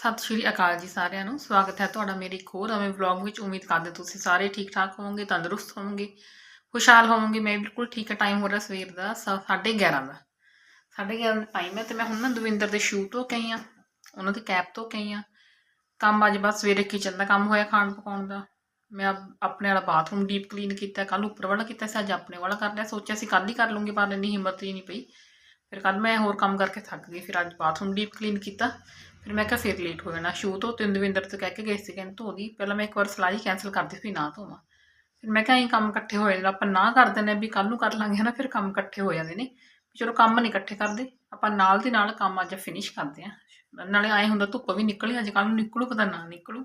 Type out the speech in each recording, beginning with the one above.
ਸਤਿ ਸ਼੍ਰੀ ਅਕਾਲ ਜੀ ਸਾਰਿਆਂ ਨੂੰ। ਸਵਾਗਤ ਹੈ ਤੁਹਾਡਾ ਮੇਰੇ ਇੱਕ ਹੋਰ ਨਵੇਂ ਵਲੌਗ ਵਿੱਚ। ਉਮੀਦ ਕਰਦੇ ਤੁਸੀਂ ਸਾਰੇ ਠੀਕ ਠਾਕ ਹੋਵੋਗੇ, ਤੰਦਰੁਸਤ ਹੋਵੋਗੇ, ਖੁਸ਼ਹਾਲ ਹੋਵੋਗੇ। ਮੈਂ ਬਿਲਕੁਲ ਠੀਕ ਹੈ ਟਾਈਮ ਹੋ ਰਿਹਾ ਸਵੇਰ ਦਾ 11:30 ਦਾ। 11:30 ਦਾ ਟਾਈਮ ਹੈ ਤੇ ਮੈਂ ਹੁਣ ਨਾ ਦਵਿੰਦਰ ਦੇ ਸ਼ੂ ਤੋਂ ਕਹੀ ਆ ਉਹਨਾਂ ਦੀ ਕੈਪ ਤੋਂ ਕਹੀ ਆ ਕੰਮ ਅੱਜ ਬਸ ਸਵੇਰੇ ਕਿਚਨ ਦਾ ਕੰਮ ਹੋਇਆ ਖਾਣ ਪਕਾਉਣ ਦਾ। ਮੈਂ ਆਪਣੇ ਵਾਲਾ ਬਾਥਰੂਮ ਡੀਪ ਕਲੀਨ ਕੀਤਾ ਕੱਲ ਉੱਪਰ ਵਾਲਾ ਕੀਤਾ ਸੀ, ਅੱਜ ਆਪਣੇ ਵਾਲਾ ਕਰ ਲਿਆ। ਸੋਚਿਆ ਸੀ ਕੱਲ ਹੀ ਕਰ ਲੂੰਗੀ ਪਰ ਇੰਨੀ ਹਿੰਮਤ ਹੀ ਨਹੀਂ ਪਈ। ਫਿਰ ਕੱਲ ਮੈਂ ਹੋਰ ਕੰਮ ਕਰਕੇ ਥੱਕ ਗਈ, ਫਿਰ ਅੱਜ ਬਾਥਰੂਮ ਡੀਪ ਕਲੀਨ ਕੀਤਾ। ਫਿਰ ਮੈਂ ਕਿਹਾ ਫਿਰ ਲੇਟ ਹੋ ਜਾਣਾ। ਸ਼ੂ ਤੋਂ ਤਿੰਨ ਦਵਿੰਦਰ ਤੋਂ ਕਹਿ ਕੇ ਗਏ ਸੀ ਕਹਿੰਦੇ ਧੋ ਦੀ। ਪਹਿਲਾਂ ਮੈਂ ਇੱਕ ਵਾਰ ਸਲਾਈ ਕੈਨਸਲ ਕਰਦੀ ਸੀ ਨਾ ਧੋਵਾਂ। ਫਿਰ ਮੈਂ ਕਿਹਾ ਇਹ ਕੰਮ ਇਕੱਠੇ ਹੋ ਜਾਂਦੇ ਆਪਾਂ ਨਾ ਕਰ ਦਿੰਦੇ ਵੀ ਕੱਲ ਨੂੰ ਕਰ ਲਾਂਗੇ, ਹਨਾ, ਫਿਰ ਕੰਮ ਇਕੱਠੇ ਹੋ ਜਾਂਦੇ ਨੇ। ਚਲੋ ਕੰਮ ਨਹੀਂ ਇਕੱਠੇ ਕਰਦੇ, ਆਪਾਂ ਨਾਲ ਦੀ ਨਾਲ ਕੰਮ ਅੱਜ ਫਿਨਿਸ਼ ਕਰਦੇ ਆਂ ਨਾਲੇ ਆਏ ਹੁੰਦਾ ਧੁੱਪ ਵੀ ਨਿਕਲੀ, ਅੱਜ ਕੱਲ ਨੂੰ ਨਿਕਲੂ, ਪਤਾ ਨਾ ਨਿਕਲੂ।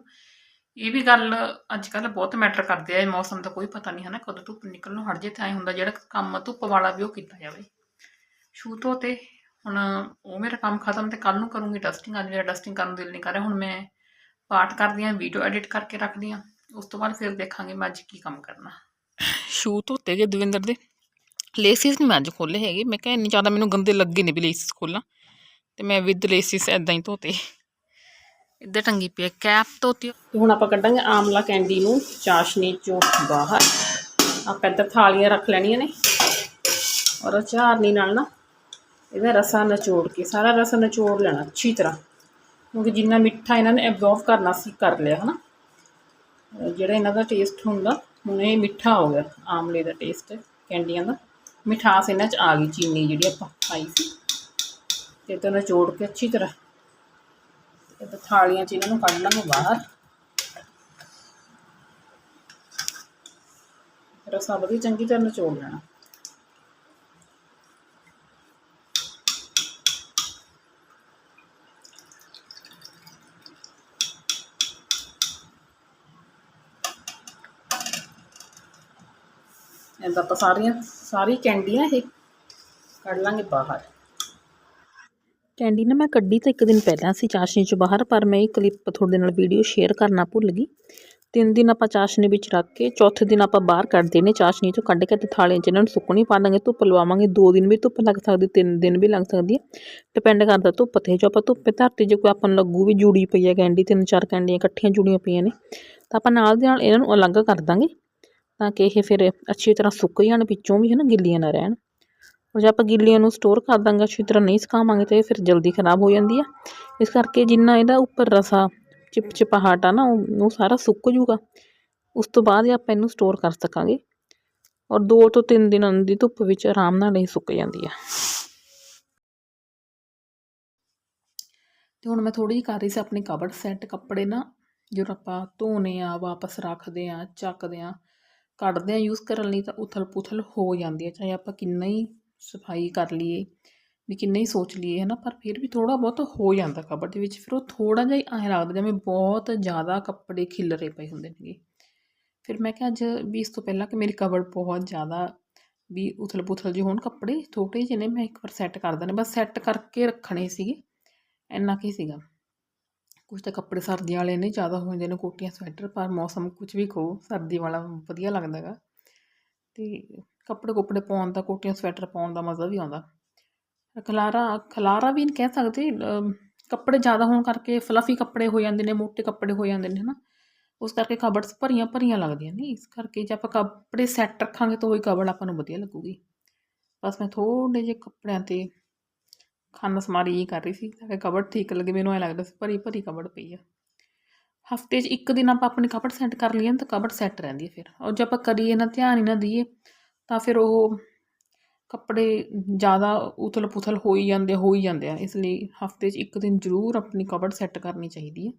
ਇਹ ਵੀ ਗੱਲ ਅੱਜ ਕੱਲ ਬਹੁਤ ਮੈਟਰ ਕਰਦੇ ਆ ਮੌਸਮ ਦਾ ਕੋਈ ਪਤਾ ਨਹੀਂ ਹਨਾ, ਕਦੋਂ ਧੁੱਪ ਨਿਕਲਣੋਂ ਹਟ ਜੇ ਤਾਂ ਆਏ ਹੁੰਦਾ ਜਿਹੜਾ ਕੰਮ ਧੁੱਪ ਵਾਲਾ ਵੀ ਉਹ ਕੀਤਾ ਜਾਵੇ। ਸ਼ੂ ਤੋਂ ਤੇ ਹੁਣ ਉਹ ਮੇਰਾ ਕੰਮ ਖਤਮ ਤੇ ਕੱਲ ਨੂੰ ਕਰੂੰਗੀ ਡਸਟਿੰਗ ਅੱਜ ਮੇਰਾ ਡਸਟਿੰਗ ਕਰਨ ਨੂੰ ਦਿਲ ਨਹੀਂ ਕਰ ਰਿਹਾ। ਹੁਣ ਮੈਂ ਪਾਠ ਕਰਦੀ ਆਂ ਵੀਡੀਓ ਐਡਿਟ ਕਰਕੇ ਰੱਖਦੀ ਆਂ ਉਸ ਤੋਂ ਬਾਅਦ ਫਿਰ ਦੇਖਾਂਗੇ ਮੈਂ ਅੱਜ ਕੀ ਕੰਮ ਕਰਨਾ। ਸ਼ੂ ਧੋਤੇ ਗਏ ਦਵਿੰਦਰ ਦੇ। ਲੇਸਿਸ ਨਹੀਂ ਮੈਂ ਅੱਜ ਖੋਲੇ ਹੈਗੇ। ਮੈਂ ਕਿਹਾ ਇੰਨੀ ਜ਼ਿਆਦਾ ਮੈਨੂੰ ਗੰਦੇ ਲੱਗੇ ਨੇ ਵੀ ਲੇਸਿਸ ਖੋਲਾਂ ਤੇ ਮੈਂ ਵਿਦ ਲੇਸਿਸ ਐਦਾਂ ਹੀ ਧੋਤੇ। ਇੱਧਰ ਟੰਗੀ ਪਈ ਕੈਪ ਧੋਤੀ। ਤੇ ਹੁਣ ਆਪਾਂ ਕੱਢਾਂਗੇ ਆਮਲਾ ਕੈਂਡੀ ਨੂੰ ਚਾਸ਼ਨੀ ਚੋਂ ਬਾਹਰ। ਆਪਾਂ ਇੱਧਰ ਥਾਲੀਆਂ ਰੱਖ ਲੈਣੀਆਂ ਨੇ। ਔਰ ਚਾਰਨੀ ਨਾਲ ਨਾ ਇਹਦਾ ਰਸਾ ਨਿਚੋੜ ਕੇ, ਸਾਰਾ ਰਸਾ ਨਿਚੋੜ ਲੈਣਾ ਅੱਛੀ ਤਰ੍ਹਾਂ। ਕਿਉਂਕਿ ਜਿੰਨਾ ਮਿੱਠਾ ਇਹਨਾਂ ਨੇ ਐਬਜ਼ੌਰਬ ਕਰਨਾ ਸੀ, ਕਰ ਲਿਆ, ਹਨਾ। ਅਹ ਜਿਹੜਾ ਇਹਨਾਂ ਦਾ ਟੇਸਟ ਹੁੰਦਾ, ਹੁਣ ਇਹ ਮਿੱਠਾ ਹੋ ਗਿਆ, ਆਮਲੇ ਦਾ ਟੇਸਟ ਕੈਂਡੀਆਂ ਦਾ। ਮਿਠਾਸ ਇਹਨਾਂ 'ਚ ਆ ਗਈ ਚੀਨੀ ਜਿਹੜੀ ਆਪਾਂ ਪਾਈ ਸੀ। ਤੇ ਤਾਂ ਨਿਚੋੜ ਕੇ ਅੱਛੀ ਤਰ੍ਹਾਂ। ਇਹ ਤਾਂ ਥਾਲੀਆਂ 'ਚ ਇਹਨਾਂ ਨੂੰ ਕੱਢ ਲਾਂਗੇ ਬਾਹਰ। ਰਸਾ ਵਧੀਆ ਚੰਗੀ ਤਰ੍ਹਾਂ ਨਿਚੋੜ ਲੈਣਾ। ਇਹਦਾ ਆਪਾਂ ਸਾਰੀਆਂ, ਸਾਰੀ ਕੈਂਡੀਆਂ ਇਹ। ਕੱਢ ਲਾਂਗੇ ਬਾਹਰ। ਕੈਂਡੀ ਨਾ ਮੈਂ ਕੱਢੀ ਤਾਂ ਇੱਕ ਦਿਨ ਪਹਿਲਾਂ ਸੀ ਚਾਸ਼ਨੀ ਚ ਬਾਹਰ, ਪਰ ਮੈਂ ਇਹ ਕਲਿੱਪ ਤੁਹਾਡੇ ਨਾਲ ਵੀਡੀਓ ਸ਼ੇਅਰ ਕਰਨਾ ਭੁੱਲ ਗਈ। ਤਿੰਨ ਦਿਨ ਆਪਾਂ ਚਾਸ਼ਨੀ ਵਿੱਚ ਰੱਖ ਕੇ, ਚੌਥੇ ਦਿਨ ਆਪਾਂ ਬਾਹਰ ਕੱਢ ਦੇਣੇ ਚਾਸ਼ਨੀ ਚੋਂ ਕੱਢ ਕੇ ਤੇ ਥਾਲੀਆਂ 'ਚ ਇਹਨਾਂ ਨੂੰ ਸੁੱਕਣੀ ਪਾ ਦਾਂਗੇ, ਧੁੱਪ ਲਵਾਵਾਂਗੇ। ਦੋ ਦਿਨ ਵੀ ਧੁੱਪ ਲੱਗ ਸਕਦੀ, ਤਿੰਨ ਦਿਨ ਵੀ ਲੱਗ ਸਕਦੀ ਹੈ ਡਿਪੈਂਡ ਕਰਦਾ ਧੁੱਪ ਤੇ, ਜੋ ਆਪਾਂ ਧੁੱਪੇ ਧਰਤੀ ਜੇ ਕੋਈ ਆਪਾਂ ਨੂੰ ਲੱਗੂ ਵੀ ਜੁੜੀ ਪਈ ਹੈ ਕੈਂਡੀ ਤਿੰਨ ਚਾਰ ਕੈਂਡੀਆਂ ਇਕੱਠੀਆਂ ਜੁੜੀਆਂ ਪਈਆਂ ਨੇ, ਤਾਂ ਆਪਾਂ ਨਾਲ ਦੇ ਨਾਲ ਇਹਨਾਂ ਨੂੰ ਅਲੱਗ ਕਰ ਦਾਂਗੇ। ਤਾਂ ਕਿ ਇਹ ਫਿਰ ਅੱਛੀ ਤਰ੍ਹਾਂ ਸੁੱਕ ਜਾਣ ਵਿੱਚੋਂ ਵੀ ਹੈ ਨਾ ਗਿੱਲੀਆਂ ਨਾ ਰਹਿਣ। ਔਰ ਜੇ ਆਪਾਂ ਗਿੱਲੀਆਂ ਨੂੰ ਸਟੋਰ ਕਰ ਦਾਂਗੇ, ਅੱਛੀ ਤਰ੍ਹਾਂ ਨਹੀਂ ਸੁਕਾਵਾਂਗੇ ਤਾਂ ਇਹ ਫਿਰ ਜਲਦੀ ਖਰਾਬ ਹੋ ਜਾਂਦੀ ਆ। ਇਸ ਕਰਕੇ ਜਿੰਨਾ ਇਹਦਾ ਉੱਪਰ ਰਸਾ ਚਿਪਚਿਪਾਹਟ ਆ ਨਾ, ਉਹ ਉਹ ਸਾਰਾ ਸੁੱਕ ਜੂਗਾ ਉਸ ਤੋਂ ਬਾਅਦ ਹੀ ਆਪਾਂ ਇਹਨੂੰ ਸਟੋਰ ਕਰ ਸਕਾਂਗੇ। ਔਰ 2 ਤੋਂ 3 ਦਿਨਾਂ ਦੀ ਧੁੱਪ ਵਿੱਚ ਆਰਾਮ ਨਾਲ ਇਹ ਸੁੱਕ ਜਾਂਦੀ ਆ। ਤੇ ਹੁਣ ਮੈਂ ਥੋੜੀ ਜਿਹੀ ਕਰ ਰਹੀ ਸੀ ਆਪਣੇ ਕਬਰਡ ਸੈੱਟ ਕੱਪੜੇ ਨਾ, ਜਦੋਂ ਆਪਾਂ ਧੋਨੇ ਆ, ਵਾਪਸ ਰੱਖਦੇ ਆ, ਚੱਕਦੇ ਆ ਕੱਢਦੇ ਆ ਯੂਜ਼ ਕਰਨ ਲਈ ਤਾਂ ਉਥਲ ਪੁਥਲ ਹੋ ਜਾਂਦੀ ਹੈ, ਚਾਹੇ ਆਪਾਂ ਕਿੰਨਾ ਹੀ ਸਫ਼ਾਈ ਕਰ ਲਈਏ, ਵੀ ਕਿੰਨਾ ਹੀ ਸੋਚ ਲਈਏ ਹੈ ਨਾ ਪਰ ਫਿਰ ਵੀ ਥੋੜਾ ਬਹੁਤ ਹੋ ਜਾਂਦਾ ਕਬਰ ਦੇ ਵਿੱਚ, ਫਿਰ ਉਹ ਥੋੜਾ ਜਿਹਾ ਹੀ ਐਂ ਲੱਗਦਾ ਜਿਵੇਂ ਬਹੁਤ ਜ਼ਿਆਦਾ ਕੱਪੜੇ ਖਿਲਰੇ ਪਏ ਹੁੰਦੇ ਨੇਗੇ। ਫਿਰ ਮੈਂ ਕਿਹਾ ਅੱਜ ਵੀ ਇਸ ਤੋਂ ਪਹਿਲਾਂ ਕਿ ਮੇਰੀ ਕਬਰਡ ਬਹੁਤ ਜ਼ਿਆਦਾ ਵੀ ਉਥਲ ਪੁਥਲ ਜਿਹੇ ਹੋਣ, ਕੱਪੜੇ ਥੋੜੇ ਜਿਹੇ ਨੇ, ਮੈਂ ਇੱਕ ਵਾਰ ਸੈੱਟ ਕਰ ਦੇਣੇ ਬਸ ਸੈੱਟ ਕਰਕੇ ਰੱਖਣੇ ਸੀਗੇ, ਇੰਨਾ ਕੀ ਸੀਗਾ। ਕੁਝ ਤਾਂ ਕੱਪੜੇ ਸਰਦੀ ਵਾਲੇ ਨੇ ਜ਼ਿਆਦਾ ਹੋ ਜਾਂਦੇ ਨੇ ਕੋਟੀਆਂ, ਸਵੈਟਰ, ਪਰ ਮੌਸਮ ਕੁਝ ਵੀ ਕਹੋ, ਸਰਦੀ ਵਾਲਾ ਵਧੀਆ ਲੱਗਦਾ ਗਾ ਅਤੇ ਕੱਪੜੇ ਕੁਪੜੇ ਪਾਉਣ ਦਾ, ਕੋਟੀਆਂ, ਸਵੈਟਰ ਪਾਉਣ ਦਾ ਮਜ਼ਾ ਵੀ ਆਉਂਦਾ। ਖਲਾਰਾ ਖਲਾਰਾ ਵੀ ਨਹੀਂ ਕਹਿ ਸਕਦੇ ਕੱਪੜੇ ਜ਼ਿਆਦਾ ਹੋਣ ਕਰਕੇ ਫਲਫੀ ਕੱਪੜੇ ਹੋ ਜਾਂਦੇ ਨੇ, ਮੋਟੇ ਕੱਪੜੇ ਹੋ ਜਾਂਦੇ ਨੇ, ਹਨਾ। ਉਸ ਕਰਕੇ ਕਬੜਸ ਭਰੀਆਂ ਭਰੀਆਂ ਲੱਗਦੀਆਂ ਨੇ, ਇਸ ਕਰਕੇ ਜੇ ਆਪਾਂ ਕੱਪੜੇ ਸੈੱਟ ਰੱਖਾਂਗੇ ਤਾਂ ਉਹੀ ਕਬਰਡ ਆਪਾਂ ਨੂੰ ਵਧੀਆ ਲੱਗੂਗੀ। ਬਸ ਮੈਂ ਥੋੜੇ ਜਿਹੇ ਕੱਪੜਿਆਂ ਤੇ ਖਾਨਸ ਮਾਰੀ ਹੀ ਕਰ ਰਹੀ ਸੀ ਤਾਂ ਕਿ ਕਬਰਡ ਠੀਕ ਲੱਗੇ ਮੈਨੂੰ ਐ ਲੱਗਦਾ ਸੀ ਭਰੀ ਭਰੀ ਕਬਰਡ ਪਈ ਆ। ਹਫ਼ਤੇ 'ਚ ਇੱਕ ਦਿਨ ਆਪਾਂ ਆਪਣੀ ਕਬਰਡ ਸੈੱਟ ਕਰ ਲਈਏ ਤਾਂ ਕਬਰਡ ਸੈੱਟ ਰਹਿੰਦੀ ਹੈ ਫਿਰ। ਔਰ ਜੇ ਆਪਾਂ ਕਰੀਏ ਨਾ ਧਿਆਨ ਹੀ ਨਾ ਦਈਏ ਤਾਂ ਫਿਰ ਉਹ ਕੱਪੜੇ ਜ਼ਿਆਦਾ ਉਥਲ ਪੁਥਲ ਹੋ ਹੀ ਜਾਂਦੇ ਹੋ ਹੀ ਜਾਂਦੇ ਆ। ਇਸ ਲਈ ਹਫ਼ਤੇ 'ਚ ਇੱਕ ਦਿਨ ਜ਼ਰੂਰ ਆਪਣੀ ਕਬਰਡ ਸੈੱਟ ਕਰਨੀ ਚਾਹੀਦੀ ਹੈ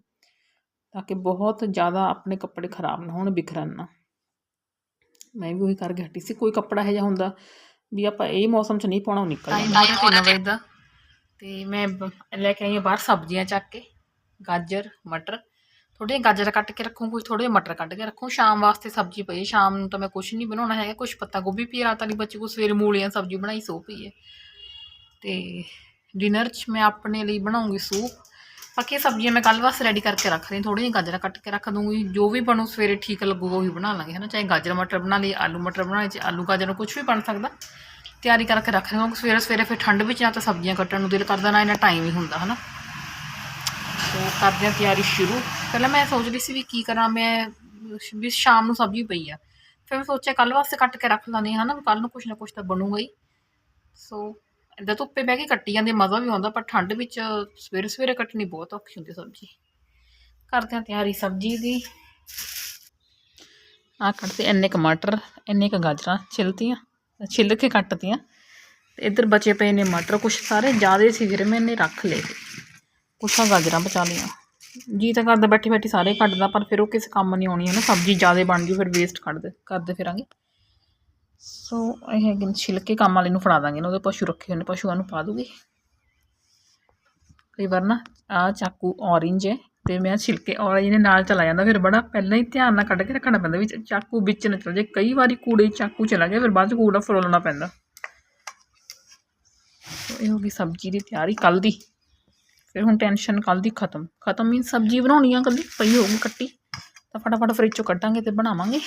ਤਾਂ ਕਿ ਬਹੁਤ ਜ਼ਿਆਦਾ ਆਪਣੇ ਕੱਪੜੇ ਖਰਾਬ ਨਾ ਹੋਣ ਬਿਖਰਨ ਨਾ। ਮੈਂ ਵੀ ਉਹੀ ਕਰਕੇ ਹਟੀ ਸੀ। ਕੋਈ ਕੱਪੜਾ ਇਹੋ ਜਿਹਾ ਹੁੰਦਾ ਵੀ ਆਪਾਂ ਇਹ ਮੌਸਮ 'ਚ ਨਹੀਂ ਪਾਉਣਾ ਉਹ ਨਿਕਲ ਟਾਈਮ ਜਾਂਦਾ। ਹੋ ਰਿਹਾ 3 ਵਜੇ ਦਾ। ਤੇ ਮੈਂ ਬ- ਲੈ ਕੇ ਆਈ ਹਾਂ ਬਾਹਰ ਸਬਜ਼ੀਆਂ ਚੱਕ ਕੇ, ਗਾਜਰ, ਮਟਰ ਥੋੜੇ ਗਾਜਰ ਕੱਟ ਕੇ ਰੱਖੂ ਕੁਝ ਥੋੜੇ ਮਟਰ ਕੱਟ ਕੇ ਰੱਖੂ, ਸ਼ਾਮ ਵਾਸਤੇ ਸਬਜ਼ੀ ਪਈ ਸ਼ਾਮ ਨੂੰ ਤਾਂ ਮੈਂ ਕੁਝ ਨਹੀਂ ਬਣਾਉਣਾ ਹੈਗਾ ਕੁਝ ਪੱਤਾ ਗੋਭੀ ਪਈ ਰਾਤ ਵਾਲੀ ਬੱਚੇ ਕੋ ਸਵੇਰੇ ਮੂਲੀਆਂ ਸਬਜ਼ੀ ਬਣਾਈ, ਸੋ ਪਈ ਹੈ। ਤੇ ਡਿਨਰ 'ਚ ਮੈਂ ਆਪਣੇ ਲਈ ਬਣਾਉਂਗੀ ਸੂਪ। ਬਾਕੀ ਸਬਜ਼ੀਆਂ ਮੈਂ ਕੱਲ ਵਾਸਤੇ ਰੈਡੀ ਕਰਕੇ ਰੱਖ ਰਹੀ ਥੋੜ੍ਹੀਆਂ ਗਾਜਰਾਂ ਕੱਟ ਕੇ ਰੱਖ ਦੂੰਗੀ, ਜੋ ਵੀ ਬਣੂ ਸਵੇਰੇ ਠੀਕ ਲੱਗੂਗਾ ਉਹੀ ਬਣਾ ਲਾਂਗੇ ਹੈ ਨਾ ਚਾਹੇ ਗਾਜਰ ਮਟਰ ਬਣਾ ਲਈ ਆਲੂ ਮਟਰ ਬਣਾ ਲਈ ਚਾਹੇ ਆਲੂ ਗਾਜਰ ਨੂੰ ਕੁਝ ਵੀ ਬਣ ਸਕਦਾ। ਤਿਆਰੀ ਕਰਕੇ ਰੱਖ ਰਹੀ ਹਾਂ ਸਵੇਰੇ ਸਵੇਰੇ ਫਿਰ ਠੰਡ ਵਿੱਚ ਨਾ ਤਾਂ ਸਬਜ਼ੀਆਂ ਕੱਟਣ ਨੂੰ ਦਿਲ ਕਰਦਾ, ਨਾ ਇਹਨਾਂ ਟਾਈਮ ਹੀ ਹੁੰਦਾ, ਹਨਾ? ਤੇ ਕਰਦੇ ਹਾਂ ਤਿਆਰੀ ਸ਼ੁਰੂ। ਪਹਿਲਾਂ ਮੈਂ ਸੋਚ ਰਹੀ ਸੀ ਵੀ ਕੀ ਕਰਾਂ, ਮੈਂ ਵੀ ਸ਼ਾਮ ਨੂੰ ਸਬਜ਼ੀ ਪਈ ਆ। ਫਿਰ ਮੈਂ ਸੋਚਿਆ ਕੱਲ ਵਾਸਤੇ ਕੱਟ ਕੇ ਰੱਖ ਲਾਂਦੇ ਹਾਂ ਨਾ ਕੱਲ ਨੂੰ ਕੁਛ ਨਾ ਕੁਛ ਤਾਂ ਬਣੂਗਾ ਹੀ। ਸੋ ਏਦਾਂ ਧੁੱਪੇ ਬਹਿ ਕੇ ਕੱਟੀ ਜਾਂਦੇ, ਮਜ਼ਾ ਵੀ ਆਉਂਦਾ, ਪਰ ਠੰਡ ਵਿੱਚ ਸਵੇਰੇ ਸਵੇਰੇ ਕੱਟਣੀ ਬਹੁਤ ਔਖੀ ਹੁੰਦੀ ਸਬਜ਼ੀ। ਕਰਦੇ ਹਾਂ ਤਿਆਰੀ ਸਬਜ਼ੀ ਦੀ। ਆ ਕੱਟਦੇ ਇੰਨੇ ਕੁ ਮਟਰ, ਇੰਨੇ ਕੁ ਗਾਜਰਾਂ, ਛਿਲਤੀਆਂ। ਛਿੱਲ ਕੇ ਕੱਟਤੀਆਂ। ਤੇ ਇੱਧਰ ਬਚੇ ਪਏ ਨੇ ਮਟਰ ਕੁਛ ਸਾਰੇ, ਜ਼ਿਆਦੇ ਸੀ ਫਿਰ ਮੈਨੇ ਰੱਖ ਲਏ। ਕੁਛ ਆ ਗਾਜਰਾਂ ਬਚਾ ਲਈਆਂ। ਜੀ ਤਾਂ ਕਰਦਾ ਬੈਠੀ ਬੈਠੀ ਸਾਰੇ ਕੱਟਦਾ, ਪਰ ਫਿਰ ਉਹ ਕਿਸੇ ਕੰਮ ਨਹੀਂ ਆਉਣੀ ਹੈ ਨਾ ਸਬਜ਼ੀ ਜ਼ਿਆਦੇ ਬਣ ਗਈ, ਫਿਰ ਵੇਸਟ ਕੱਢਦੇ ਕਰਦੇ ਫਿਰਾਂਗੇ। ਸੋ ਇਹ ਹੈਗੇ ਨੇ ਛਿਲਕੇ, ਕੰਮ ਵਾਲੇ ਨੂੰ ਫੜਾ ਦਾਂਗੇ ਨਾ, ਉਹਦੇ ਪਸ਼ੂ ਰੱਖੇ ਹੋਏ ਨੇ, ਪਸ਼ੂਆਂ ਨੂੰ ਪਾ ਦੂਗੀ। ਕਈ ਵਾਰ ਨਾ ਆ ਚਾਕੂ ਔਰੇਂਜ ਹੈ। ਤੇ ਮੈਂ ਛਿਲਕੇ ਔਰੇਂਜ ਨੇ ਨਾਲ ਚਲਾ ਜਾਂਦਾ, ਫਿਰ ਬੜਾ ਪਹਿਲਾਂ ਹੀ ਧਿਆਨ ਨਾਲ ਕੱਢ ਕੇ ਰੱਖਣਾ ਪੈਂਦਾ ਵੀ ਚਾਕੂ ਵਿੱਚ ਨਾ ਚਲ ਜੇ। ਕਈ ਵਾਰੀ ਕੂੜੇ ਚਾਕੂ ਚਲਾ ਗਿਆ, ਫਿਰ ਬਾਅਦ ਚ ਕੂੜਾ ਫਰੋਲਣਾ ਪੈਂਦਾ। ਇਹ ਹੋ ਗਈ ਸਬਜ਼ੀ ਦੀ ਤਿਆਰੀ ਕੱਲ ਦੀ। ਫਿਰ ਹੁਣ ਟੈਨਸ਼ਨ ਕੱਲ ਦੀ ਖਤਮ। ਖਤਮ ਮੀਨ ਸਬਜ਼ੀ ਬਣਾਉਣੀ ਆ ਕੱਲੀ, ਪਈ ਹੋਊਗੀ ਕੱਟੀ। ਤਾਂ ਫਟਾਫਟ ਫਰਿੱਜ ਚੋਂ ਕੱਢਾਂਗੇ ਤੇ ਬਣਾਵਾਂਗੇ।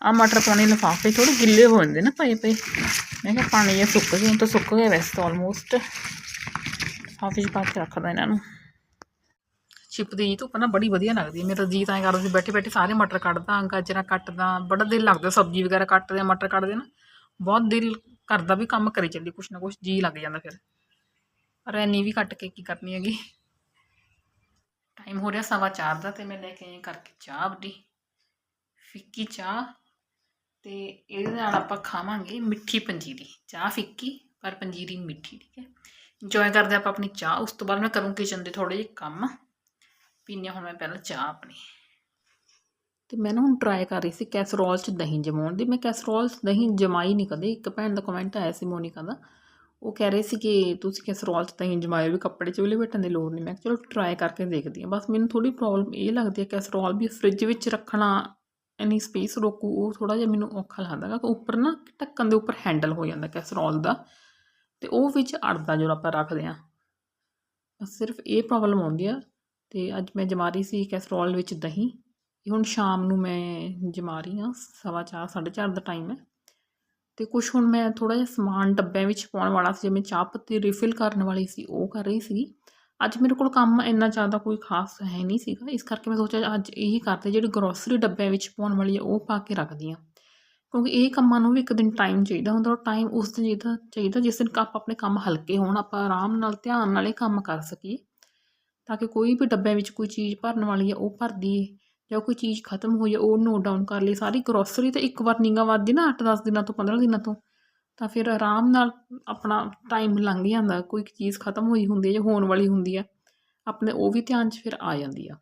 ਆ ਮਟਰ ਪਾਣੀ ਲਿਫਾਫੇ ਥੋੜੇ ਗਿੱਲੇ ਹੋ ਜਾਂਦੇ ਨਾ ਪਏ ਪਏ। ਮੈਂ ਕਿਹਾ ਪਾਣੀ ਇਹ ਸੁੱਕ ਗਏ ਤਾਂ ਸੁੱਕ ਗਏ ਵੈਸੇ ਤਾਂ ਆਲਮੋਸਟ ਲਿਫਾਫੇ 'ਚ ਪਾ ਕੇ ਰੱਖਦਾ ਇਹਨਾਂ ਨੂੰ। ਛਿਪਦੀ ਜੀ ਧੁੱਪ ਨਾ ਬੜੀ ਵਧੀਆ ਲੱਗਦੀ ਹੈ। ਮੇਰਾ ਜੀ ਤਾਂ ਐਂ ਕਰਦਾ ਸੀ, ਬੈਠੇ ਬੈਠੇ ਸਾਰੇ ਮਟਰ ਕੱਢਦਾ ਗਾਜਰਾਂ ਕੱਟਦਾ, ਬੜਾ ਦਿਲ ਲੱਗਦਾ ਸਬਜ਼ੀ ਵਗੈਰਾ ਕੱਟਦੇ, ਮਟਰ ਕੱਟਦੇ ਨਾ। ਬਹੁਤ ਦਿਲ ਕਰਦਾ ਵੀ ਕੰਮ ਕਰੀ ਚੱਲੀ, ਕੁਛ ਨਾ ਕੁਛ ਜੀ ਲੱਗ ਜਾਂਦਾ ਫਿਰ। ਪਰ ਐਨੀ ਵੀ ਕੱਟ ਕੇ ਕੀ ਕਰਨੀ ਹੈਗੀ। ਟਾਈਮ ਹੋ ਰਿਹਾ ਸਵਾ ਚਾਰ ਦਾ ਤੇ ਮੈਂ ਲੈ ਕੇ ਆਈ ਕਰਕੇ ਚਾਹ ਆਪਦੀ ਫਿੱਕੀ ਚਾਹ ਤੇ ਇਹਦੇ ਨਾਲ ਆਪਾਂ ਖਾਵਾਂਗੇ ਮਿੱਠੀ ਪੰਜੀਰੀ। ਚਾਹ ਫਿੱਕੀ, ਪਰ ਪੰਜੀਰੀ ਮਿੱਠੀ, ਠੀਕ ਹੈ। ਇੰਜੋਏ ਕਰਦੇ ਆਪਾਂ ਆਪਣੀ ਚਾਹ। ਉਸ ਤੋਂ ਬਾਅਦ ਮੈਂ ਕਰੂੰ ਕਿਚਨ ਦੇ ਥੋੜੇ ਜਿਹੇ ਕੰਮ। ਪੀਨੇ ਹੁਣ ਮੈਂ ਪਹਿਲਾਂ ਚਾਹ ਆਪਣੀ। ਤੇ ਮੈਂ ਨਾ ਹੁਣ ਟਰਾਈ ਕਰ ਰਹੀ ਸੀ ਕੈਸਰੋਲ 'ਚ ਦਹੀਂ ਜਮਾਉਣ ਦੀ। ਮੈਂ ਕੈਸਰੋਲ 'ਚ ਦਹੀਂ ਜਮਾਈ ਨਹੀਂ ਕਦੇ। ਇੱਕ ਭੈਣ ਦਾ ਕਮੈਂਟ ਆਇਆ ਸੀ ਮੋਨਿਕਾ ਦਾ। ਉਹ ਕਹਿ ਰਹੇ ਸੀ ਕਿ ਤੁਸੀਂ ਕੈਸਰੋਲ 'ਚ ਦਹੀਂ ਜਮਾਇਓ ਵੀ ਕੱਪੜੇ 'ਚ ਵੀ ਲਪੇਟਣ ਦੀ ਲੋੜ ਨਹੀਂ ਮੈਂ ਕਿਹਾ ਚਲੋ ਟਰਾਈ ਕਰਕੇ ਦੇਖਦੀ ਹਾਂ। ਬਸ ਮੈਨੂੰ ਥੋੜੀ ਪ੍ਰੋਬਲਮ ਇਹ ਲੱਗਦੀ ਹੈ ਕੈਸਰੋਲ ਵੀ ਫ੍ਰਿਜ ਵਿੱਚ ਰੱਖਣਾ, ਇੰਨੀ ਸਪੇਸ ਰੋਕੂ, ਉਹ ਥੋੜਾ ਜਿਹਾ ਮੈਨੂੰ ਔਖਾ ਲੱਗਦਾ ਕਿ ਉੱਪਰ ਨਾ ਢੱਕਣ ਦੇ ਉੱਪਰ ਹੈਂਡਲ ਹੋ ਜਾਂਦਾ ਕੈਸਰੋਲ ਦਾ। ਤੇ ਉਹ ਵਿੱਚ ਅੜਦਾ ਜਦੋਂ ਆਪਾਂ ਰੱਖਦੇ ਹਾਂ। ਸਿਰਫ ਇਹ ਪ੍ਰੋਬਲਮ ਆਉਂਦੀ ਆ। ਤੇ ਅੱਜ ਮੈਂ ਜਮਾ ਰਹੀ ਸੀ ਕੈਸਰੋਲ ਵਿੱਚ ਦਹੀਂ। ਇਹ ਹੁਣ ਸ਼ਾਮ ਨੂੰ ਮੈਂ ਜਮਾ ਰਹੀ ਹਾਂ, ਸਵਾ ਚਾਰ, ਸਾਢੇ ਚਾਰ ਦਾ ਟਾਈਮ ਹੈ। ਤੇ ਕੁਝ ਹੁਣ ਮੈਂ ਥੋੜਾ ਜਿਹਾ ਸਮਾਨ ਡੱਬਿਆਂ ਵਿੱਚ ਪਾਉਣ ਵਾਲਾ ਸੀ, ਜਿਵੇਂ ਚਾਹ ਪੱਤੀ ਰੀਫਿਲ ਕਰਨ ਵਾਲੀ ਸੀ, ਉਹ ਕਰ ਰਹੀ ਸੀ ਅੱਜ ਮੇਰੇ ਕੋਲ ਕੰਮ ਇੰਨਾ ਜ਼ਿਆਦਾ ਕੋਈ ਖਾਸ ਹੈ ਨਹੀਂ ਸੀਗਾ, ਇਸ ਕਰਕੇ ਮੈਂ ਸੋਚਿਆ ਅੱਜ ਇਹੀ ਕਰਦੇ ਜਿਹੜੀ ਗਰੋਸਰੀ ਡੱਬਿਆਂ ਵਿੱਚ ਪਾਉਣ ਵਾਲੀ ਹੈ, ਉਹ ਪਾ ਕੇ ਰੱਖਦੀ ਹਾਂ। ਕਿਉਂਕਿ ਇਹ ਕੰਮਾਂ ਨੂੰ ਵੀ ਇੱਕ ਦਿਨ ਟਾਈਮ ਚਾਹੀਦਾ ਹੁੰਦਾ ਉਹ ਟਾਈਮ ਉਸ ਦਿਨ ਚਾਹੀਦਾ ਚਾਹੀਦਾ ਜਿਸ ਦਿਨ ਆਪਾਂ ਆਪਣੇ ਕੰਮ ਹਲਕੇ ਹੋਣ, ਆਪਾਂ ਆਰਾਮ ਨਾਲ ਧਿਆਨ ਨਾਲ ਇਹ ਕੰਮ ਕਰ ਸਕੀਏ। ਤਾਂ ਕਿ ਕੋਈ ਵੀ ਡੱਬਿਆਂ ਵਿੱਚ ਕੋਈ ਚੀਜ਼ ਭਰਨ ਵਾਲੀ ਆ, ਉਹ ਭਰ ਦਈਏ ਜਾਂ ਕੋਈ ਚੀਜ਼ ਖਤਮ ਹੋਈ ਹੈ ਉਹ ਨੋਟ ਡਾਊਨ ਕਰ ਲਈ। ਸਾਰੀ ਗਰੋਸਰੀ ਤਾਂ ਇੱਕ ਵਾਰ ਨਿਗਾ ਵੱਧਦੀ ਨਾ 8-10 ਦਿਨਾਂ ਤੋਂ 15 ਦਿਨਾਂ ਤੋਂ, ਤਾਂ ਫਿਰ ਆਰਾਮ ਨਾਲ ਆਪਣਾ ਟਾਈਮ ਲੰਘ ਜਾਂਦਾ, ਕੋਈ ਚੀਜ਼ ਖਤਮ ਹੋਈ ਹੁੰਦੀ ਹੈ ਜਾਂ ਹੋਣ ਵਾਲੀ ਹੁੰਦੀ ਹੈ ਆਪਣੇ ਉਹ ਵੀ ਧਿਆਨ 'ਚ ਫਿਰ ਆ ਜਾਂਦੀ ਆ।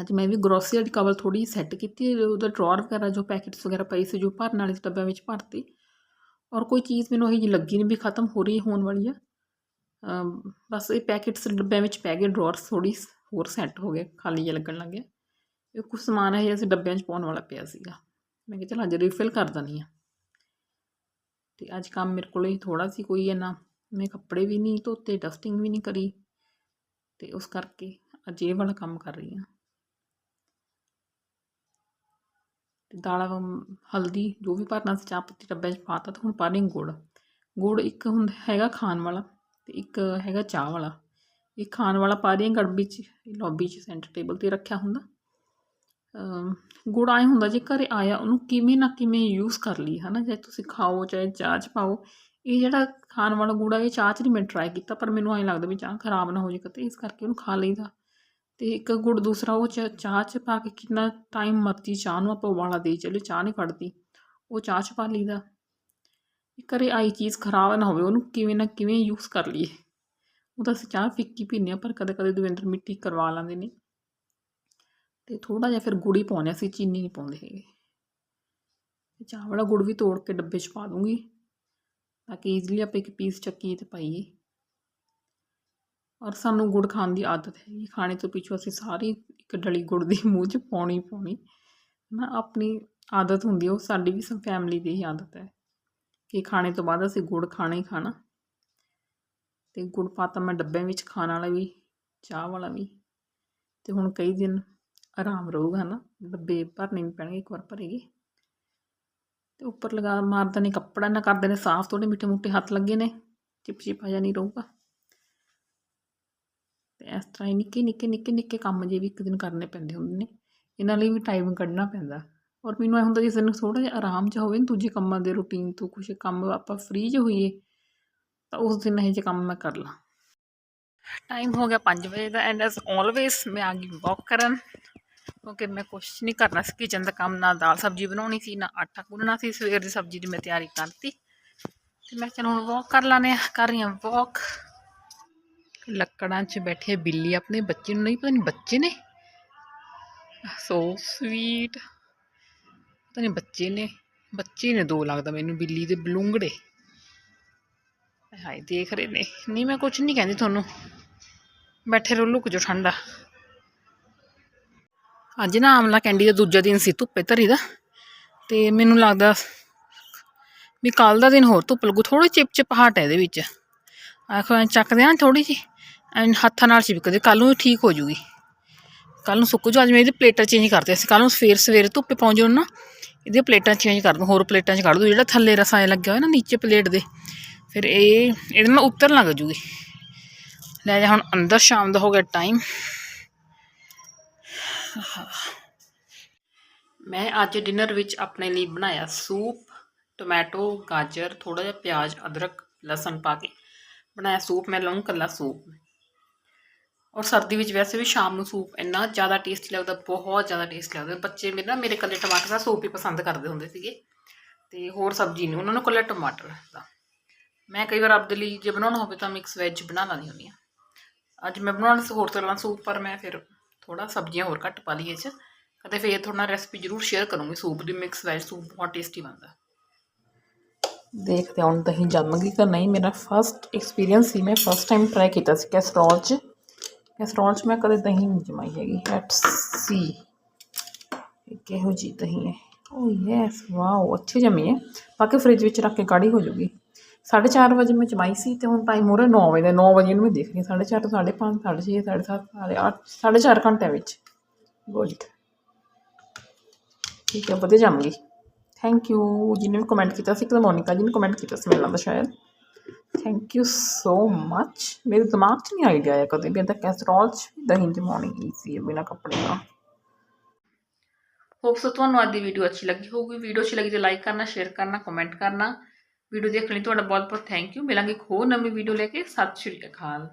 ਅੱਜ ਮੈਂ ਵੀ ਗਰੋਸਰੀ ਵਾਲੀ ਕਵਰ ਥੋੜੀ ਸੈੱਟ ਕੀਤੀ ਉਹਦਾ ਡਰਾਅਰ ਵਗੈਰਾ ਜੋ ਪੈਕੇਟਸ ਵਗੈਰਾ ਪਈ ਸੀ ਜੋ ਭਰਨ ਵਾਲੇ ਡੱਬਿਆਂ ਵਿੱਚ ਭਰਤੀ। ਔਰ ਕੋਈ ਚੀਜ਼ ਮੈਨੂੰ ਇਹ ਜੀ ਲੱਗੀ ਨਹੀਂ ਵੀ ਖਤਮ ਹੋ ਰਹੀ, ਹੋਣ ਵਾਲੀ ਆ। ਬਸ ਇਹ ਪੈਕੇਟਸ ਡੱਬਿਆਂ ਵਿੱਚ ਪੈ ਗਏ ਡਰਾਅਰਸ ਥੋੜੀ ਹੋਰ ਸੈੱਟ ਹੋ ਗਏ, ਖਾਲੀ ਜਿਹਾ ਲੱਗਣ ਲੱਗ ਗਿਆ। ਇਹ ਕੁਝ ਸਮਾਨ ਹੈ ਜਿਹੜਾ ਅਸੀਂ ਡੱਬਿਆਂ 'ਚ ਪਾਉਣ ਵਾਲਾ ਪਿਆ ਸੀਗਾ। ਮੈਂ ਕਿਹਾ ਚਲ ਅੱਜ ਰੀਫਿਲ ਕਰ ਦਨੀ ਆ ਤੇ ਅੱਜ ਕੰਮ ਮੇਰੇ ਕੋਲ ਹੀ ਥੋੜਾ ਸੀ, ਕੋਈ ਇੰਨਾ। ਮੈਂ ਕੱਪੜੇ ਵੀ ਨਹੀਂ ਧੋਤੇ ਡਸਟਿੰਗ ਵੀ ਨਹੀਂ ਕਰੀ। ਤੇ ਉਸ ਕਰਕੇ ਅੱਜ ਇਹ ਵਾਲਾ ਕੰਮ ਕਰ ਰਹੀ ਹਾਂ। ਤੇ ਦਾਲਾਂ ਹਲਦੀ, ਜੋ ਵੀ ਭਰਨਾ ਸੀ, ਚਾਹ ਪੱਤੀ ਡੱਬੇ 'ਚ ਪਾਤਾ ਤਾਂ ਹੁਣ ਪਾ ਰਹੀ ਗੁੜ। ਗੁੜ ਇੱਕ ਹੁੰਦਾ ਹੈਗਾ ਖਾਣ ਵਾਲਾ। ਤੇ ਇੱਕ ਹੈਗਾ ਚਾਹ ਵਾਲਾ। ਇਹ ਖਾਣ ਵਾਲਾ ਪਾ ਰਹੀ ਹਾਂ ਗੜਬੀ 'ਚ ਲੌਬੀ 'ਚ ਸੈਂਟਰ ਟੇਬਲ 'ਤੇ ਰੱਖਿਆ ਹੁੰਦਾ। ਗੁੜ ਆਏ ਹੁੰਦਾ ਜੇ ਘਰੇ ਆਇਆ ਉਹਨੂੰ ਕਿਵੇਂ ਨਾ ਕਿਵੇਂ ਯੂਜ਼ ਕਰ ਲਈ ਹੈ ਨਾ ਜੇ ਤੁਸੀਂ ਖਾਓ, ਚਾਹੇ ਚਾਹ 'ਚ ਪਾਓ। ਇਹ ਜਿਹੜਾ ਖਾਣ ਵਾਲਾ ਗੁੜ ਆ, ਇਹ ਚਾਹ 'ਚ ਨਹੀਂ ਮੈਂ ਟਰਾਈ ਕੀਤਾ, ਪਰ ਮੈਨੂੰ ਐਂ ਲੱਗਦਾ ਵੀ ਚਾਹ ਖਰਾਬ ਨਾ ਹੋ ਜੇ ਕਿਤੇ, ਇਸ ਕਰਕੇ ਉਹਨੂੰ ਖਾ ਲਈਦਾ। ਤੇ ਇੱਕ ਗੁੜ ਦੂਸਰਾ ਉਹ ਚ, ਚਾਹ 'ਚ ਪਾ ਕੇ ਕਿੰਨਾ ਟਾਈਮ ਮਰਜ਼ੀ ਚਾਹ ਨੂੰ ਆਪਾਂ ਉਬਾਲਾ ਦੇਈ ਚੱਲੇ ਚਾਹ ਨਹੀਂ ਫੜਦੀ। ਉਹ ਚਾਹ 'ਚ ਪਾ ਲਈਦਾ। ਘਰੇ ਆਈ ਚੀਜ਼ ਖਰਾਬ ਨਾ ਹੋਵੇ, ਉਹਨੂੰ ਕਿਵੇਂ ਨਾ ਕਿਵੇਂ ਯੂਜ਼ ਕਰ ਲਈਏ। ਉਹ ਤਾਂ ਅਸੀਂ ਚਾਹ ਫਿੱਕੀ ਪੀਂਦੇ ਹਾਂ ਪਰ ਕਦੇ ਕਦੇ ਦਵਿੰਦਰ ਮਿੱਟੀ ਕਰਵਾ ਲੈਂਦੇ ਨੇ। ਤੇ ਥੋੜਾ ਜਿਹਾ ਫਿਰ ਗੁੜ ਹੀ ਪਾਉਂਦੇ ਅਸੀਂ ਚੀਨੀ ਨਹੀਂ ਪਾਉਂਦੇ ਹੈਗੇ। ਤੇ ਚਾਹ ਵਾਲਾ ਗੁੜ ਵੀ ਤੋੜ ਕੇ ਡੱਬੇ 'ਚ ਪਾ ਦੂੰਗੀ, ਤਾਂ ਕਿ ਈਜ਼ੀਲੀ ਆਪਾਂ ਇੱਕ ਪੀਸ ਚੱਕੀਏ ਤੇ ਪਾਈਏ। ਔਰ ਸਾਨੂੰ ਗੁੜ ਖਾਣ ਦੀ ਆਦਤ ਹੈ ਖਾਣੇ ਤੋਂ ਪਿੱਛੋਂ ਅਸੀਂ ਸਾਰੀ ਇੱਕ ਡਲੀ ਗੁੜ ਦੀ ਮੂੰਹ 'ਚ ਪਾਉਣੀ ਪਾਉਣੀ। ਨਾ ਆਪਣੀ ਆਦਤ ਹੁੰਦੀ ਉਹ ਸਾਡੀ ਵੀ ਸਭ ਫੈਮਿਲੀ ਦੀ ਹੀ ਆਦਤ ਹੈ। ਕਿ ਖਾਣੇ ਤੋਂ ਬਾਅਦ ਅਸੀਂ ਗੁੜ ਖਾਣਾ ਹੀ ਖਾਣਾ। ਤੇ ਗੁੜ ਪਾਤਾ ਮੈਂ ਡੱਬਿਆਂ ਵਿੱਚ ਖਾਣ ਵਾਲਾ ਵੀ, ਚਾਹ ਵਾਲਾ ਵੀ। ਤੇ ਹੁਣ ਕਈ ਦਿਨ ਆਰਾਮ ਰਹੂਗਾ ਨਾ ਡੱਬੇ ਭਰਨੇ ਵੀ ਪੈਣਗੇ, ਇੱਕ ਵਾਰ ਭਰੇਗੀ। ਤੇ ਉੱਪਰ ਲਗਾ ਮਾਰਦਾ ਨੇ ਕੱਪੜਾ ਨਾ ਕਰਦੇ ਨੇ, ਸਾਫ਼ ਥੋੜੇ ਮਿੱਠੇ ਮੁੱਠੇ ਹੱਥ ਲੱਗੇ ਨੇ, ਚਿਪ ਚਿਪ ਆ ਨਹੀਂ ਰਹੂਗਾ। ਤੇ ਇਸ ਤਰ੍ਹਾਂ ਹੀ ਨਿੱਕੇ ਨਿੱਕੇ ਨਿੱਕੇ ਨਿੱਕੇ ਕੰਮ ਜੇ ਵੀ ਇੱਕ ਦਿਨ ਕਰਨੇ ਪੈਂਦੇ ਹੁੰਦੇ ਨੇ, ਇਹਨਾਂ ਲਈ ਵੀ ਟਾਈਮ ਕੱਢਣਾ ਪੈਂਦਾ। ਔਰ ਮੈਨੂੰ ਇਹ ਹੁੰਦਾ ਜਿਸ ਦਿਨ ਥੋੜ੍ਹਾ ਜਿਹਾ ਆਰਾਮ 'ਚ ਹੋਵੇ ਦੂਜੇ ਕੰਮਾਂ ਦੇ ਰੂਟੀਨ ਤੋਂ ਕੁਛ ਕੰਮ ਆਪਾਂ ਫ੍ਰੀ 'ਚ ਹੋਈਏ, ਤਾਂ ਉਸ ਦਿਨ ਇਹ ਜਿਹੇ ਕੰਮ ਮੈਂ ਕਰ ਲਾਂ। ਟਾਈਮ ਹੋ ਗਿਆ 5 ਵਜੇ ਦਾ ਐਂਡ ਐਸ ਆਲਵੇਸ ਮੈਂ ਆ ਗਈ ਵਾਕ ਕਰਨ, ਕਿਉਂਕਿ ਮੈਂ ਕੁਛ ਨਹੀਂ ਕਰਨਾ ਸੀ ਕਿਚਨ ਦਾ ਕੰਮ ਨਾ ਦਾਲ ਸਬਜ਼ੀ ਬਣਾਉਣੀ ਸੀ, ਨਾ ਆਟਾ ਗੁੰਨਣਾ ਸੀ, ਸਵੇਰ ਦੀ ਸਬਜ਼ੀ ਦੀ ਮੈਂ ਤਿਆਰੀ ਕਰਤੀ ਤੇ। ਮੈਂ ਚਲੋ ਹੁਣ ਵਾਕ ਕਰ ਲਾਨੇ ਆ ਕਰ ਰਹੀ ਹਾਂ ਵਾਕ ਲੱਕੜਾਂ 'ਚ ਬੈਠੇ ਬਿੱਲੀ ਆਪਣੇ ਬੱਚੇ ਨੂੰ, ਨਹੀਂ ਪਤਾ ਨਹੀਂ ਬੱਚੇ ਨੇ। ਸੋ ਸਵੀਟ ਪਤਾ ਨਹੀਂ ਬੱਚੇ ਨੇ ਬੱਚੇ ਨੇ ਦੋ ਲੱਗਦਾ ਮੈਨੂੰ, ਬਿੱਲੀ ਦੇ ਬਲੂੰਗੜੇ। ਹਾਏ ਦੇਖ ਰਹੇ ਨੇ। ਨਹੀਂ, ਮੈਂ ਕੁਝ ਨਹੀਂ ਕਹਿੰਦੀ ਤੁਹਾਨੂੰ। ਬੈਠੇ ਰਹੋ, ਲੁਕ ਜੋ ਠੰਡਾ। ਅੱਜ ਨਾ ਆਮਲਾ ਕੈਂਡੀ ਦਾ ਦੂਜਾ ਦਿਨ ਸੀ, ਧੁੱਪੇ ਧਰੀ ਦਾ। ਤੇ ਮੈਨੂੰ ਲੱਗਦਾ ਵੀ ਕੱਲ ਦਾ ਦਿਨ ਹੋਰ ਧੁੱਪ ਲੱਗੂ ਥੋੜੀ ਚਿਪ ਚਿਪਾਹਟ ਹੈ ਇਹਦੇ ਵਿੱਚ। ਆਖੋ, ਐਂ ਚੱਕਦੇ ਆ ਥੋੜੀ ਜੀ ਐਂ ਹੱਥਾਂ ਨਾਲ ਚਿਪਕਦੇ ਕੱਲ ਨੂੰ ਠੀਕ ਹੋ ਜੂਗੀ। ਕੱਲ ਨੂੰ ਸੁੱਕ ਜੂ ਅੱਜ ਮੈਂ ਇਹਦੀ ਪਲੇਟਾਂ ਚੇਂਜ ਕਰਤੇ ਸੀ। ਕੱਲ ਨੂੰ ਸਵੇਰ ਸਵੇਰੇ ਧੁੱਪੇ ਪਹੁੰਚ ਜਾਣ ਨਾ ਇਹਦੀਆਂ ਪਲੇਟਾਂ ਚੇਂਜ ਕਰ ਦੂੰ, ਹੋਰ ਪਲੇਟਾਂ 'ਚ ਕੱਢ ਦੂੰ, ਜਿਹੜਾ ਥੱਲੇ ਰਸਾ ਲੱਗਿਆ ਹੋਇਆ ਨਾ, ਨੀਚੇ ਪਲੇਟ ਦੇ। ਫਿਰ ਇਹ, ਇਹਦੇ ਨਾਲ ਉੱਤਰ ਲੱਗ ਜੂਗੀ। ਲੈ ਜਾ ਹੁਣ ਅੰਦਰ, ਸ਼ਾਮ ਦਾ ਹੋ ਗਿਆ ਟਾਈਮ ਮੈਂ ਅੱਜ ਡਿਨਰ ਵਿੱਚ ਆਪਣੇ ਲਈ ਬਣਾਇਆ ਸੂਪ, ਟੋਮੈਟੋ, ਗਾਜਰ ਥੋੜਾ ਜਿਹਾ ਪਿਆਜ਼, ਅਦਰਕ, ਲਸਣ ਪਾ ਕੇ। ਬਣਾਇਆ ਸੂਪ, ਮੈਂ ਲਵਾਂ ਕੱਲਾ ਸੂਪ। ਔਰ ਸਰਦੀ ਵਿੱਚ ਵੈਸੇ ਵੀ ਸ਼ਾਮ ਨੂੰ ਸੂਪ ਇੰਨਾ ਜ਼ਿਆਦਾ ਟੇਸਟੀ ਲੱਗਦਾ, ਬਹੁਤ ਜ਼ਿਆਦਾ ਟੇਸਟੀ ਲੱਗਦਾ। ਬੱਚੇ ਮੇਰੇ ਨਾ ਮੇਰੇ ਕੱਲੇ ਟਮਾਟਰ ਦਾ ਸੂਪ ਹੀ ਪਸੰਦ ਕਰਦੇ ਹੁੰਦੇ ਸੀਗੇ। ਤੇ ਹੋਰ ਸਬਜ਼ੀ ਨਹੀਂ, ਉਹਨਾਂ ਨੂੰ ਕੱਲਾ ਟਮਾਟਰ ਦਾ। ਮੈਂ ਕਈ ਵਾਰ ਆਪਦੇ ਲਈ ਜੇ ਬਣਾਉਣਾ ਹੋਵੇ ਤਾਂ ਮਿਕਸ ਵੈਜ ਬਣਾ ਲੈਂਦੀ ਹੁੰਦੀ ਹਾਂ। ਅੱਜ ਮੈਂ ਬਣਾਉਣਾ ਸੀ ਹੋਰ ਤਰ੍ਹਾਂ ਸੂਪ, ਪਰ ਮੈਂ ਫਿਰ ਥੋੜਾ ਸਬਜ਼ੀਆਂ ਹੋਰ ਘੱਟ ਪਾ ਲਈ ਇਹ 'ਚ। ਕਦੇ ਫਿਰ ਤੁਹਾਡਾ ਰੈਸਪੀ ਜ਼ਰੂਰ ਸ਼ੇਅਰ ਕਰੂੰਗੀ, ਸੂਪ ਦੀ ਮਿਕਸ ਵੈਜ ਸੂਪ ਬਹੁਤ ਟੇਸਟੀ ਬਣਦਾ। ਦੇਖਦੇ ਹਾਂ, ਹੁਣ ਦਹੀਂ ਜੰਮ ਗਈ ਕਿ ਨਹੀਂ, ਮੇਰਾ ਫਸਟ ਐਕਸਪੀਰੀਅੰਸ ਸੀ, ਮੈਂ ਫਸਟ ਟਾਈਮ ਟਰਾਈ ਕੀਤਾ ਸੀ ਕੈਸਟਰੋਲ 'ਚ। ਕੈਸਟਰੋਲ 'ਚ ਮੈਂ ਕਦੇ ਦਹੀਂ ਨਹੀਂ ਜਮਾਈ ਹੈਗੀ। ਲੈਟਸ ਸੀ ਕਿਹੋ ਜੀ ਦਹੀਂ ਹੈ? ਓ ਯੈਸ ਵਾਓ ਅੱਛੀ ਜਮੀ ਹੈ। ਬਾਕੀ ਫ੍ਰਿਜ ਵਿੱਚ ਰੱਖ ਕੇ ਕਾੜੀ ਹੋ ਜੂਗੀ 4:30 ਵਜੇ ਮੈਂ ਜਮਾਈ ਸੀ ਤੇ ਹੁਣ ਟਾਈਮ ਹੋ ਰਿਹਾ 9 ਵਜੇ। ਦਾ 9 ਵਜੇ ਨੂੰ ਮੈਂ ਦੇਖ ਰਹੀ ਹਾਂ। 4:30 ਤੋਂ 5:30 6:30 7:30 8 4.5 ਘੰਟਿਆਂ ਵਿੱਚ। ਗੁੱਡ ਠੀਕ ਹੈ, ਵਧੀਆ ਜੰਮ ਗਈ। ਥੈਂਕ ਯੂ ਜਿਹਨੇ ਵੀ ਕਮੈਂਟ ਕੀਤਾ ਸੀ ਕਿ ਮੋਨਿਕਾ ਜੀ ਨੇ ਕਮੈਂਟ ਕੀਤਾ ਸੀ ਮੈਨੂੰ ਲੱਗਦਾ ਸ਼ਾਇਦ। ਥੈਂਕ ਯੂ ਸੋ ਮੱਚ ਮੇਰੇ ਦਿਮਾਗ 'ਚ ਨਹੀਂ ਆਈਡੀਆ ਆਇਆ ਕਦੇ ਵੀ ਇੱਦਾਂ ਕੈਸਟਰੋਲ 'ਚ ਦਹੀਂ ਜਮਾਉਣੀ ਈਜ਼ੀ ਹੈ ਬਿਨਾਂ ਕੱਪੜੇ ਦਾ। ਹੋਪ ਸੋ ਤੁਹਾਨੂੰ ਅੱਜ ਦੀ ਵੀਡੀਓ ਅੱਛੀ ਲੱਗੀ ਹੋਊਗੀ। ਵੀਡੀਓ ਅੱਛੀ ਲੱਗੀ ਤਾਂ ਲਾਈਕ ਕਰਨਾ ਸ਼ੇਅਰ ਕਰਨਾ ਕਮੈਂਟ ਕਰਨਾ। ਵੀਡੀਓ ਦੇਖਣ ਲਈ ਤੁਹਾਡਾ ਬਹੁਤ ਬਹੁਤ ਥੈਂਕ ਯੂ ਮਿਲਾਂਗੇ ਇੱਕ ਹੋਰ ਨਵੀਂ ਵੀਡੀਓ ਲੈ ਕੇ। ਸਤਿ ਸ਼੍ਰੀ ਅਕਾਲ।